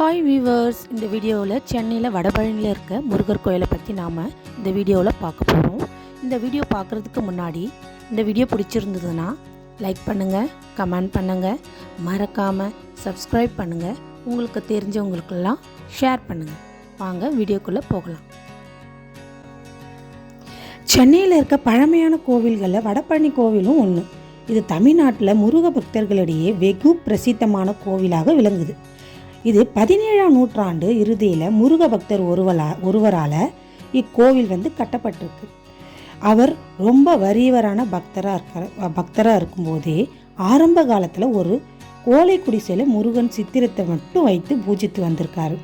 Hi viewers இந்த வீடியோவில் சென்னையில் வடபழனியில் இருக்க முருகர் கோயிலை பற்றி நாம் இந்த வீடியோவில் பார்க்க போகிறோம் இந்த வீடியோ பார்க்குறதுக்கு முன்னாடி இந்த வீடியோ பிடிச்சிருந்ததுன்னா லைக் பண்ணுங்கள் கமெண்ட் பண்ணுங்கள் மறக்காமல் சப்ஸ்கிரைப் பண்ணுங்கள் உங்களுக்கு தெரிஞ்சவங்களுக்கெல்லாம் ஷேர் பண்ணுங்கள் வாங்க வீடியோக்குள்ளே போகலாம். சென்னையில் இருக்க பழமையான கோவில்களில் வடபழனி கோவிலும் ஒன்று இது தமிழ்நாட்டில் முருக பக்தர்களிடையே வெகு பிரசித்தமான கோவிலாக விளங்குது. இது பதினேழாம் நூற்றாண்டு இறுதியில் முருக பக்தர் ஒருவலா ஒருவரால் இக்கோவில் வந்து கட்டப்பட்டிருக்கு. அவர் ரொம்ப வறியவரான பக்தராக இருக்கிற பக்தராக இருக்கும்போதே ஆரம்ப காலத்தில் ஒரு கோலை குடிசையில் முருகன் சித்திரத்தை மட்டும் வைத்து பூஜித்து வந்திருக்காரு.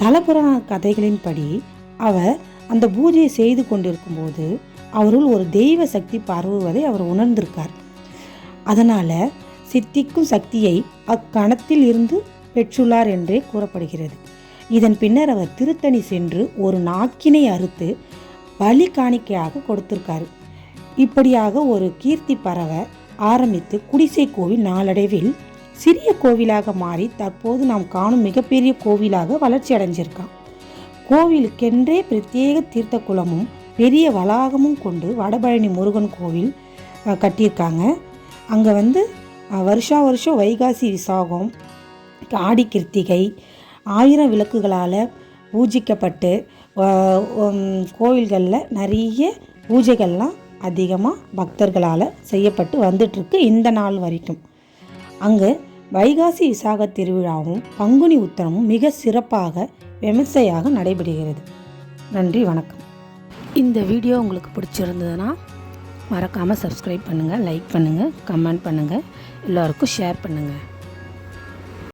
தலபுராண கதைகளின்படி அவர் அந்த பூஜையை செய்து கொண்டிருக்கும்போது அவருள் ஒரு தெய்வ சக்தி பரவுவதை அவர் உணர்ந்திருக்கார். அதனால் சித்திக்கும் சக்தியை அக்கணத்தில் இருந்து பெற்றுள்ளார் என்றே கூறப்படுகிறது. இதன் பின்னர் அவர் திருத்தணி சென்று ஒரு நாக்கினை அறுத்து பலி காணிக்கையாக கொடுத்திருக்காரு. இப்படியாக ஒரு கீர்த்தி பரவ ஆரம்பித்து குடிசை கோவில் நாளடைவில் சிறிய கோவிலாக மாறி தற்போது நாம் காணும் மிகப்பெரிய கோவிலாக வளர்ச்சி அடைஞ்சிருக்கான். கோவிலுக்கென்றே பிரத்யேக தீர்த்த குளமும் பெரிய வளாகமும் கொண்டு வடபழனி முருகன் கோவில் கட்டியிருக்காங்க. அங்கே வந்து வருஷா வருஷம் வைகாசி விசாகம் ஆடி கிருத்திகை ஆயிரம் விளக்குகளால் பூஜிக்கப்பட்டு கோயில்களில் கோவில்களில் நிறைய பூஜைகள்லாம் அதிகமாக பக்தர்களால் செய்யப்பட்டு வந்துட்டுருக்கு இந்த நாள் வரைக்கும். அங்கு வைகாசி விசாக திருவிழாவும் பங்குனி உத்தரமும் மிக சிறப்பாக விமர்சையாக நடைபெறுகிறது. நன்றி வணக்கம். இந்த வீடியோ உங்களுக்கு பிடிச்சிருந்ததுன்னா மறக்காமல் சப்ஸ்கிரைப் பண்ணுங்கள் லைக் பண்ணுங்கள் கமெண்ட் பண்ணுங்கள் எல்லோருக்கும் ஷேர் பண்ணுங்கள்